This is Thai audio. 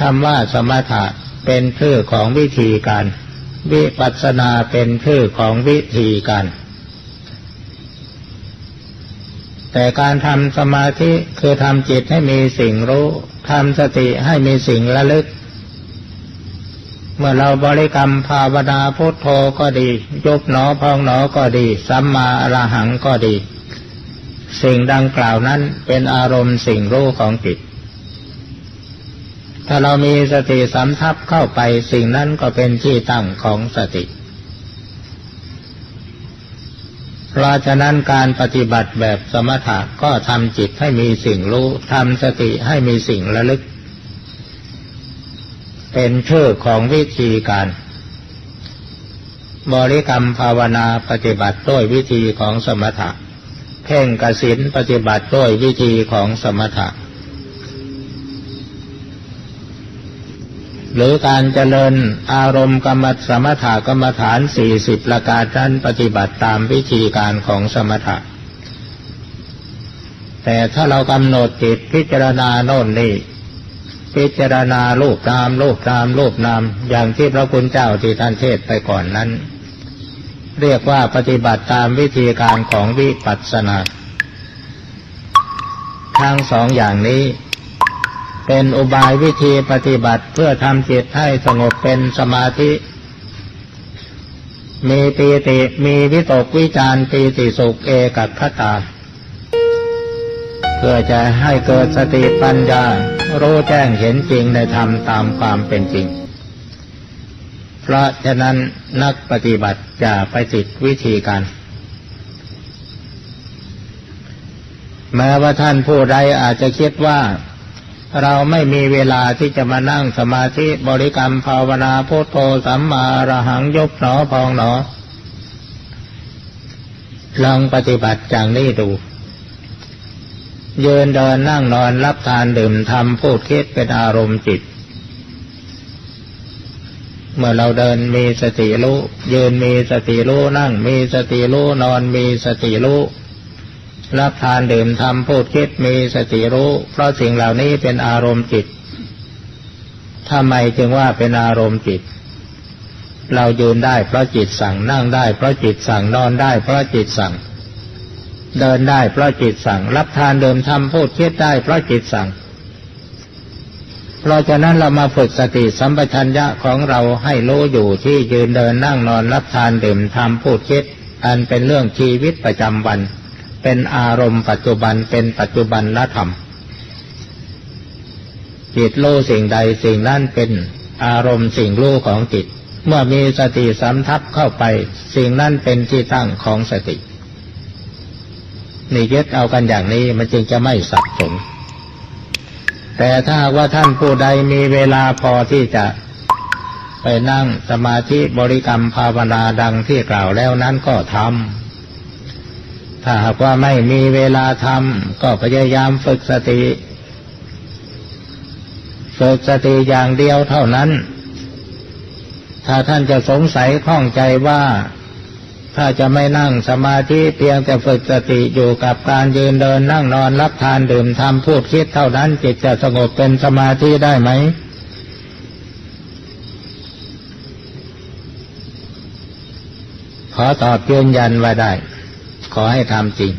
คำว่าสมถะเป็นชื่อของวิธีการ วิปัสนาเป็นชื่อของวิธีการ แต่การทำสมาธิคือทำจิตให้มีสิ่งรู้ทำสติให้มีสิ่งระลึก เมื่อเราบริกรรมภาวนาพุทโธก็ดียบหนอพองหนอก็ดี สัมมาอรหังก็ดี สิ่งดังกล่าวนั้นเป็นอารมณ์สิ่งรู้ของจิต ถ้าเรามีสติสำทับเข้าไปสิ่งนั้นก็เป็นที่ตั้งของสติ เพราะฉะนั้นการปฏิบัติแบบสมถะก็ทำจิตให้มีสิ่งรู้ทำสติให้มีสิ่งระลึก เป็นชื่อของวิธีการ บริกรรมภาวนาปฏิบัติด้วยวิธีของสมถะ เพ่งกสินปฏิบัติด้วยวิธีของสมถะ หรือการเจริญอารมณ์กรรมสมถกรรมฐานสี่สิบประการนั้นปฏิบัติตามวิธีการของสมถะ แต่ถ้าเรากำหนดจิตพิจารณาโน่นนี่พิจารณารูปนามรูปนามรูปนามอย่างที่พระคุณเจ้าที่ท่านเทศไปก่อนนั้น เรียกว่าปฏิบัติตามวิธีการของวิปัสสนาทั้งสองอย่างนี้ เป็นอุบายวิธีปฏิบัติเพื่อทำจิตให้สงบเป็นสมาธิ มีปีติมีวิตกวิจารปีติสุขเอกัคตา เพื่อจะให้เกิดสติปัญญา รู้แจ้งเห็นจริงในธรรมตามความเป็นจริง เพราะฉะนั้นนักปฏิบัติจะไปติดวิธีการแม้ว่าท่านผู้ใดอาจจะคิดว่า เราไม่มีเวลาที่จะมานั่งสมาธิบริกรรมภาวนาพุทโธสัมมาระหังยบหนอพองหนอ ลองปฏิบัติอย่างนี้ดู ยืนเดินนั่งนอนรับทานดื่มทำพูดคิดเป็นอารมณ์จิต เมื่อเราเดินมีสติรู้ยืนมีสติรู้นั่งมีสติรู้นอนมีสติรู้ รับทานดื่มทำพูดคิดมีสติรู้ เพราะสิ่งเหล่านี้เป็นอารมณ์จิตทำไมจึงว่าเป็นอารมณ์จิต เรายืนได้เพราะจิตสั่งนั่งได้เพราะจิตสั่งนอนได้เพราะจิตสั่ง เดินได้เพราะจิตสั่ง รับทานเดิมทำพูดคิดได้เพราะจิตสั่ง เพราะฉะนั้นเรามาฝึกสติสัมปชัญญะของเราให้รู้อยู่ที่ยืนเดินนั่งนอนรับทานดื่มทำพูดคิด อันเป็นเรื่องชีวิตประจำวัน เป็นอารมณ์ปัจจุบันเป็นปัจจุบันละธรรม จิตรู้สิ่งใดสิ่งนั้นเป็นอารมณ์สิ่งรู้ของจิต เมื่อมีสติสำทับเข้าไป สิ่งนั้นเป็นที่ตั้งของสตินี่ยึดเอากันอย่างนี้มันจึงจะไม่สับสนแต่ถ้าว่าท่านผู้ใดมีเวลาพอที่จะไปนั่งสมาธิบริกรรมภาวนาดังที่กล่าวแล้วนั้นก็ทำ ถ้าหากว่าไม่มีเวลาทำก็พยายามฝึกสติ ฝึกสติอย่างเดียวเท่านั้น ถ้าท่านจะสงสัยข้องใจว่า ถ้าจะไม่นั่งสมาธิเพียงแต่ฝึกสติอยู่กับการยืนเดินนั่งนอนรับทานดื่มทำพูดคิดเท่านั้นจิตจะสงบเป็นสมาธิได้ไหมขอตอบยืนยันว่าได้ ขอให้ทำจริง